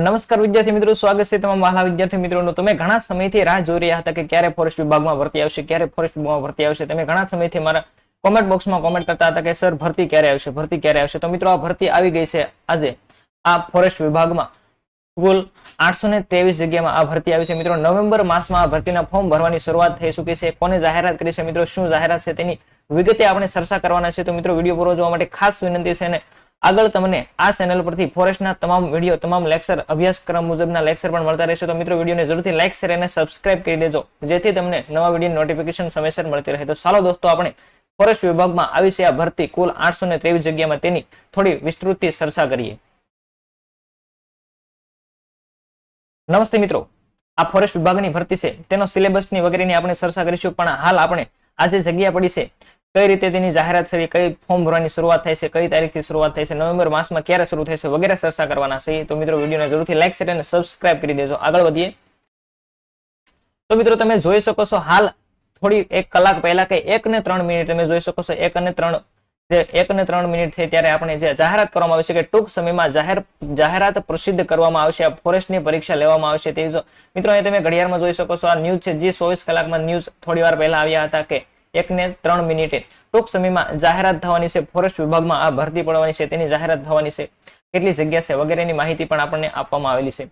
નમસ્કાર વિદ્યાર્થી મિત્રો, સ્વાગત છે તમામ વાલા વિદ્યાર્થી મિત્રોનું. તમે ઘણા સમયથી રાહ જોઈ રહ્યા હતા કે ક્યારે ફોરેસ્ટ વિભાગમાં ભરતી આવશે, ક્યારે ફોરેસ્ટ વિભાગમાં ભરતી આવશે. તમે ઘણા સમયથી મારા કોમેન્ટ બોક્સમાં કોમેન્ટ કરતા હતા કે સર ભરતી ક્યારે આવશે? ભરતી ક્યારે આવશે? તો મિત્રો, આ ભરતી આવી ગઈ છે આજે. આ ફોરેસ્ટ વિભાગમાં કુલ આઠસો ત્રેવીસ જગ્યામાં આ ભરતી આવી છે. મિત્રો, નવેમ્બર માસમાં આ ભરતીના ફોર્મ ભરવાની શરૂઆત થઈ ચૂકી છે. કોને જાહેરાત કરી છે? મિત્રો, શું જાહેરાત છે? તેની વિગતે આપણે ચર્ચા કરવાના છે. તો મિત્રો, વીડિયો પૂરો જોવા માટે ખાસ વિનંતી છે અને આગળ તમને આ ચેનલ પરથી ફોરેસ્ટના તમામ વીડિયો તમામ લેક્ચર અભ્યાસક્રમ મુજબના લેક્ચર પણ મળતા રહેશે. તો મિત્રો, વિડીયોને જરૂરથી લાઇક શેર અને સબસ્ક્રાઇબ કરી દેજો, જેથી તમને નવા વીડિયો નોટિફિકેશન સમયસર મળતી રહે. તો ચાલો દોસ્તો, આપણે ફોરેસ્ટ વિભાગમાં આવી છે આ ભરતી. કુલ આઠસો ને ત્રેવીસ જગ્યામાં તેની થોડી વિસ્તૃત ચર્ચા કરીએ. નમસ્તે મિત્રો, આ ફોરેસ્ટ વિભાગની ભરતી છે. તેનો સિલેબસની વગેરેની આપણે ચર્ચા કરીશું, પણ હાલ આપણે આજે જગ્યા પડી છે કઈ રીતે તેની જાહેરાત છે, કઈ ફોર્મ ભરવાની શરૂઆત થાય છે, કઈ તારીખથી શરૂઆત થાય છે, નવેમ્બર માસમાં ક્યારે શરૂ થશે વગેરે ચર્ચા કરવાના છે. તો મિત્રો વિડીયોને જરૂરથી લાઈક શેર અને સબસ્ક્રાઇબ કરી દેજો. આગળ વધીએ. તો મિત્રો તમે જોઈ શકો છો હાલ થોડી એક કલાક પહેલા કે એક ને ત્રણ મિનિટ તમે જોઈ શકો છો એક અને ત્રણ જે એક ને ત્રણ મિનિટ થઈ ત્યારે આપણે જે જાહેરાત કરવામાં આવી છે કે ટૂંક સમયમાં જાહેર જાહેરાત પ્રસિદ્ધ કરવામાં આવશે, આ ફોરેસ્ટની પરીક્ષા લેવામાં આવશે. તે મિત્રો અહીં તમે ઘડિયાળમાં જોઈ શકો છો આ ન્યૂઝ છે. જે ચોવીસ કલાકમાં ન્યૂઝ થોડી વાર પહેલા આવ્યા હતા કે એક ને ત્રણ મિનિટે. ટૂંક સમયમાં જાહેરાત થવાની છે. ફોરેસ્ટ વિભાગમાં આ ભરતી પડવાની છે. તેની જાહેરાત થવાની છે. કેટલી જગ્યા છે? વગેરેની માહિતી પણ આપણને આપવામાં આવેલી છે.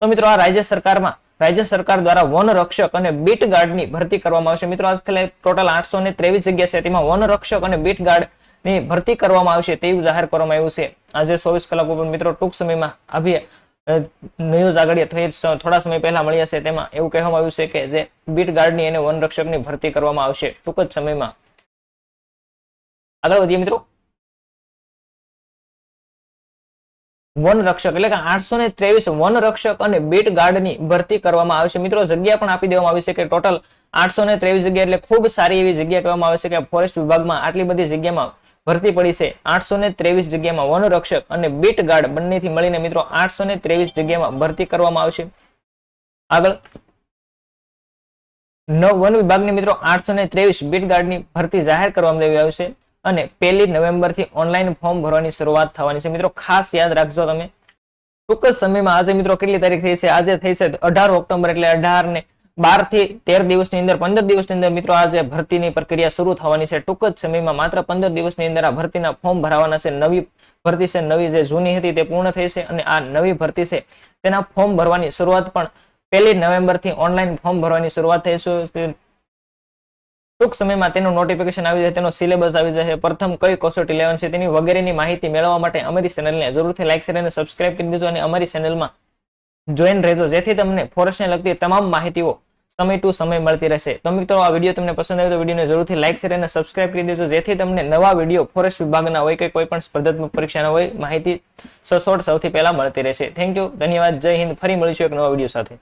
તો મિત્રો, આ રાજ્ય સરકારમાં, રાજ્ય સરકાર દ્વારા વન રક્ષક અને બીટ ગાર્ડની ભરતી કરવામાં આવશે. મિત્રો, આજકાલ ટોટલ આઠસો ને ત્રેવીસ જગ્યા છે. તેમાં વન રક્ષક અને બીટ ગાર્ડની ભરતી કરવામાં આવશે તેવું જાહેર કરવામાં આવ્યું છે. આજે ચોવીસ કલાક ઉપર મિત્રો, ટૂંક સમયમાં અભી ન્યૂઝ આગળ થઈ થોડા સમય પહેલા મળ્યા છે તેમાં એવું કહેવામાં આવ્યું છે કે જે બીટ ગાર્ડની અને વનરક્ષકની ભરતી કરવામાં આવશે ટૂંક જ સમયમાં. આગળ વધીએ મિત્રો. વન રક્ષક એટલે કે આઠસો ને ત્રેવીસ વન રક્ષક અને બીટ ગાર્ડની ભરતી કરવામાં આવશે. મિત્રો, જગ્યા પણ આપી દેવામાં આવી છે કે ટોટલ આઠસો ને ત્રેવીસ જગ્યા એટલે ખૂબ સારી એવી જગ્યા કહેવામાં આવે છે કે ફોરેસ્ટ વિભાગમાં આટલી બધી જગ્યામાં ભરતી પડી છે. આઠસો ને ત્રેવીસ જગ્યામાં વન રક્ષક અને બીટ ગાર્ડ બંનેથી મળીને મિત્રો આઠસો ને ત્રેવીસ જગ્યામાં ભરતી કરવામાં આવશે. આગળ. વન વિભાગની મિત્રો આઠસો ને ત્રેવીસ બીટ ગાર્ડની ભરતી જાહેર કરવામાં આવી આવશે અને પહેલી નવેમ્બરથી ઓનલાઈન ફોર્મ ભરવાની શરૂઆત થવાની છે. મિત્રો ખાસ યાદ રાખજો તમે. ટૂંક જ સમયમાં આજે મિત્રો કેટલી તારીખ થઈ છે? આજે થઈ છે અઢાર ઓક્ટોબર એટલે અઢાર ને બારથી તેર દિવસની અંદર, પંદર દિવસની અંદર મિત્રો આજે ભરતીની પ્રક્રિયા શરૂ થવાની છે. ટૂંક જ સમયમાં માત્ર પંદર દિવસની અંદર આ ભરતીના ફોર્મ ભરાવાના છે. નવી ભરતી છે, નવી જે જૂની હતી તે પૂર્ણ થઈ છે અને આ નવી ભરતી છે તેના ફોર્મ ભરવાની શરૂઆત પણ પહેલી નવેમ્બરથી ઓનલાઈન ફોર્મ ભરવાની શરૂઆત થઈ છે. ટૂંક સમયમાં તેનું નોટિફિકેશન આવી જાય, તેનો સિલેબસ આવી જશે પ્રથમ કઈ કસોટી લેવાની છે તેની વગેરેની માહિતી મેળવવા માટે અમારી ચેનલને જરૂરથી લાઈક શેર અને સબસ્ક્રાઇબ કરી દેજો અને અમારી ચેનલમાં જોઈન રહેજો. જેથી તમને ફોરેસ્ટને લગતી તમામ માહિતીઓ સમય ટુ સમય મળતી રહેશે. તો મિત્રો, આ વીડિયો તમને પસંદ આવ્યો તો વિડીયોને જરૂરથી લાઇક શેર અને સબસ્ક્રાઇબ કરી દેજો. જેથી તમને નવા વીડિયો ફોરેસ્ટ વિભાગના હોય કે કોઈ પણ સ્પર્ધાત્મક પરીક્ષાના હોય, માહિતી સસોડ સૌથી પહેલા મળતી રહેશે. થેન્ક યુ ધન્યવાદ. જય હિન્દ. ફરી મળીશું એક નવા વીડિયો સાથે.